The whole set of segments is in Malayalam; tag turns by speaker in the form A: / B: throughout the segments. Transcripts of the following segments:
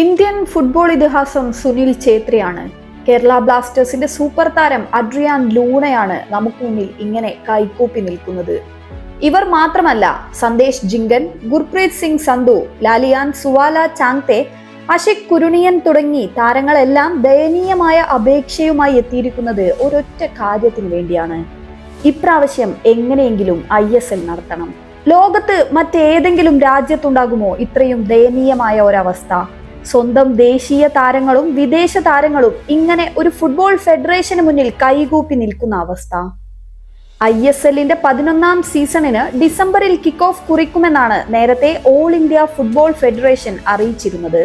A: ഇന്ത്യൻ ഫുട്ബോൾ ഇതിഹാസം സുനിൽ ഛേത്രിയാണ്. കേരള ബ്ലാസ്റ്റേഴ്സിന്റെ സൂപ്പർ താരം അഡ്രിയാൻ ലൂണയാണ് നമുക്ക് മുന്നിൽ ഇങ്ങനെ കൈകൂപ്പി നിൽക്കുന്നത്. ഇവർ മാത്രമല്ല സന്ദേശ് ജിങ്കൻ ഗുർപ്രീത് സിംഗ് സന്ധു ലാലിയാൻ സുവാല ചാങ്തെ അഷിക് കുരുണിയൻ തുടങ്ങി താരങ്ങളെല്ലാം ദയനീയമായ അപേക്ഷയുമായി എത്തിയിരിക്കുന്നത് ഒരൊറ്റ കാര്യത്തിന് വേണ്ടിയാണ്. ഇപ്രാവശ്യം എങ്ങനെയെങ്കിലും ഐ എസ് എൽ നടത്തണം. ലോകത്ത് മറ്റേതെങ്കിലും രാജ്യത്തുണ്ടാകുമോ ഇത്രയും ദയനീയമായ ഒരവസ്ഥ? സ്വന്തം ദേശീയ താരങ്ങളും വിദേശ താരങ്ങളും ഇങ്ങനെ ഒരു ഫുട്ബോൾ ഫെഡറേഷന് മുന്നിൽ കൈകൂപ്പി നിൽക്കുന്ന അവസ്ഥ. ഐ എസ് എല്ലിന്റെ പതിനൊന്നാം സീസണിന് ഡിസംബറിൽ കിക്ക് ഓഫ് കുറിക്കുമെന്നാണ് നേരത്തെ ഓൾ ഇന്ത്യ ഫുട്ബോൾ ഫെഡറേഷൻ അറിയിച്ചിരുന്നത്.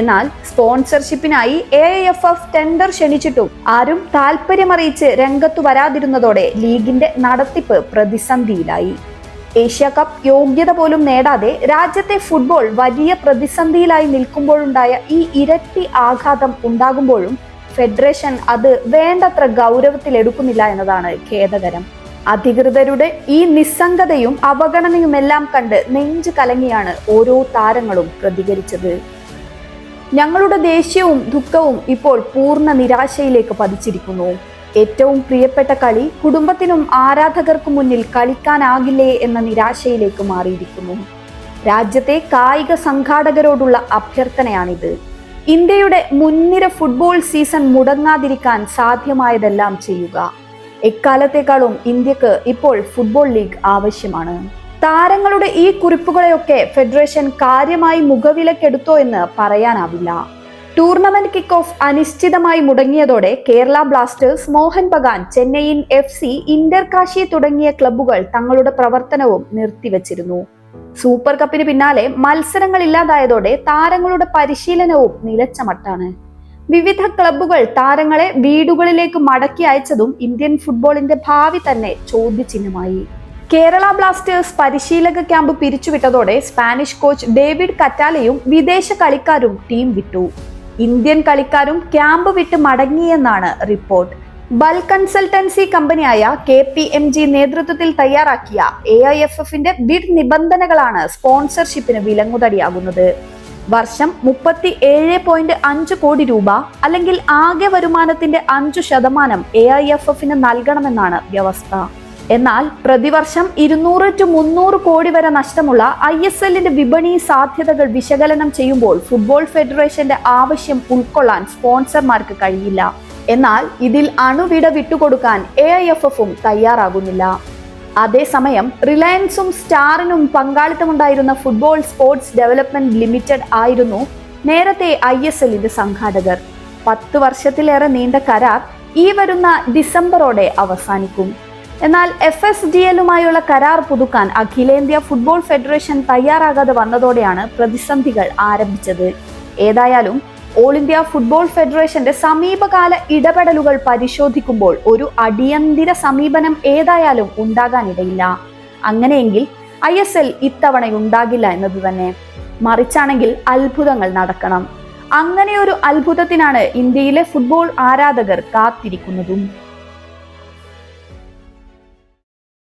A: എന്നാൽ സ്പോൺസർഷിപ്പിനായി എ എഫ് എഫ് ടെൻഡർ ക്ഷണിച്ചിട്ടും ആരും താല്പര്യമറിയിച്ച് രംഗത്തു വരാതിരുന്നതോടെ ലീഗിന്റെ നടത്തിപ്പ് പ്രതിസന്ധിയിലായി. ഏഷ്യ കപ്പ് യോഗ്യത പോലും നേടാതെ രാജ്യത്തെ ഫുട്ബോൾ വലിയ പ്രതിസന്ധിയിലായി നിൽക്കുമ്പോഴുണ്ടായ ഈ ഇരട്ടി ആഘാതം ഉണ്ടാകുമ്പോഴും ഫെഡറേഷൻ അത് വേണ്ടത്ര ഗൗരവത്തിൽ എടുക്കുന്നില്ല എന്നതാണ് ഖേദകരം. അധികൃതരുടെ ഈ നിസ്സംഗതയും അവഗണനയുമെല്ലാം കണ്ട് നെഞ്ചു കലങ്ങിയാണ് ഓരോ താരങ്ങളും പ്രതികരിച്ചത്. ഞങ്ങളുടെ ദേഷ്യവും ദുഃഖവും ഇപ്പോൾ പൂർണ നിരാശയിലേക്ക് പതിച്ചിരിക്കുന്നു. ഏറ്റവും പ്രിയപ്പെട്ട കളി കുടുംബത്തിനും ആരാധകർക്കും മുന്നിൽ കളിക്കാനാകില്ലേ എന്ന നിരാശയിലേക്ക് മാറിയിരിക്കുന്നു. രാജ്യത്തെ കായിക സംഘാടകരോടുള്ള അഭ്യർത്ഥനയാണിത്. ഇന്ത്യയുടെ മുൻനിര ഫുട്ബോൾ സീസൺ മുടങ്ങാതിരിക്കാൻ സാധ്യമായതെല്ലാം ചെയ്യുക. എക്കാലത്തെക്കാളും ഇന്ത്യയ്ക്ക് ഇപ്പോൾ ഫുട്ബോൾ ലീഗ് ആവശ്യമാണ്. താരങ്ങളുടെ ഈ കുറിപ്പുകളെയൊക്കെ ഫെഡറേഷൻ കാര്യമായി മുഖവിലക്കെടുത്തോ എന്ന് പറയാനാവില്ല. ടൂർണമെന്റ് കിക്ക് ഓഫ് അനിശ്ചിതമായി മുടങ്ങിയതോടെ Kerala Blasters Mohan Bagan Chennaiyin F C inter Kashi തുടങ്ങിയ ക്ലബ്ബുകൾ തങ്ങളുടെ പ്രവർത്തനവും നിർത്തിവച്ചിരുന്നു. സൂപ്പർ കപ്പിന് പിന്നാലെ മത്സരങ്ങൾ ഇല്ലാതായതോടെ താരങ്ങളുടെ പരിശീലനവും നിലച്ച മട്ടാണ് വിവിധ ക്ലബ്ബുകൾ താരങ്ങളെ വീടുകളിലേക്ക് മടക്കി അയച്ചതും ഇന്ത്യൻ ഫുട്ബോളിന്റെ ഭാവി തന്നെ ചോദ്യചിഹ്നമായി. കേരള ബ്ലാസ്റ്റേഴ്സ് പരിശീലക ക്യാമ്പ് പിരിച്ചുവിട്ടതോടെ സ്പാനിഷ് കോച്ച് ഡേവിഡ് കറ്റാലയും വിദേശ കളിക്കാരും ടീം വിട്ടു. ഇന്ത്യൻ കളിക്കാരും ക്യാമ്പ് വിട്ട് മടങ്ങിയെന്നാണ് റിപ്പോർട്ട്. ബൽ കൺസൾട്ടൻസി കമ്പനിയായ കെ പി എം ജി നേതൃത്വത്തിൽ തയ്യാറാക്കിയ എ ഐ എഫ് എഫിന്റെ ബിഡ് നിബന്ധനകളാണ് സ്പോൺസർഷിപ്പിന് വിലങ്ങുതടിയാകുന്നത്. വർഷം മുപ്പത്തി ഏഴ് പോയിന്റ് അഞ്ച് കോടി രൂപ അല്ലെങ്കിൽ ആകെ വരുമാനത്തിന്റെ അഞ്ചു ശതമാനം എ ഐ എഫ് എഫിന് നൽകണമെന്നാണ് വ്യവസ്ഥ. എന്നാൽ പ്രതിവർഷം ഇരുന്നൂറ് ടു മുന്നൂറ് കോടി വരെ നഷ്ടമുള്ള ഐ എസ് എല്ലിന്റെ വിപണി സാധ്യതകൾ വിശകലനം ചെയ്യുമ്പോൾ ഫുട്ബോൾ ഫെഡറേഷന്റെ ആവശ്യം ഉൾക്കൊള്ളാൻ സ്പോൺസർമാർക്ക് കഴിയില്ല. എന്നാൽ ഇതിൽ അണുവിട വിട്ടുകൊടുക്കാൻ എ ഐ എഫ് എഫും തയ്യാറാകുന്നില്ല. അതേസമയം റിലയൻസും സ്റ്റാറിനും പങ്കാളിത്തമുണ്ടായിരുന്ന ഫുട്ബോൾ സ്പോർട്സ് ഡെവലപ്മെന്റ് ലിമിറ്റഡ് ആയിരുന്നു നേരത്തെ ഐ എസ് എല്ലിന്റെ സംഘാടകർ. പത്ത് വർഷത്തിലേറെ നീണ്ട കരാർ ഈ വരുന്ന ഡിസംബറോടെ അവസാനിക്കും. എന്നാൽ എഫ് എസ് ഡി എല്ലുമായുള്ള കരാർ പുതുക്കാൻ അഖിലേന്ത്യാ ഫുട്ബോൾ ഫെഡറേഷൻ തയ്യാറാകാതെ വന്നതോടെയാണ് പ്രതിസന്ധികൾ ആരംഭിച്ചത്. ഏതായാലും ഓൾ ഇന്ത്യ ഫുട്ബോൾ ഫെഡറേഷന്റെ സമീപകാല ഇടപെടലുകൾ പരിശോധിക്കുമ്പോൾ ഒരു അടിയന്തര സമീപനം ഏതായാലും ഉണ്ടാകാനിടയില്ല. അങ്ങനെയെങ്കിൽ ഐ എസ് എൽ ഇത്തവണ ഉണ്ടാകില്ല എന്നത് തന്നെ. മറിച്ചാണെങ്കിൽ അത്ഭുതങ്ങൾ നടക്കണം. അങ്ങനെ ഒരു അത്ഭുതത്തിനാണ് ഇന്ത്യയിലെ ഫുട്ബോൾ ആരാധകർ കാത്തിരിക്കുന്നതും.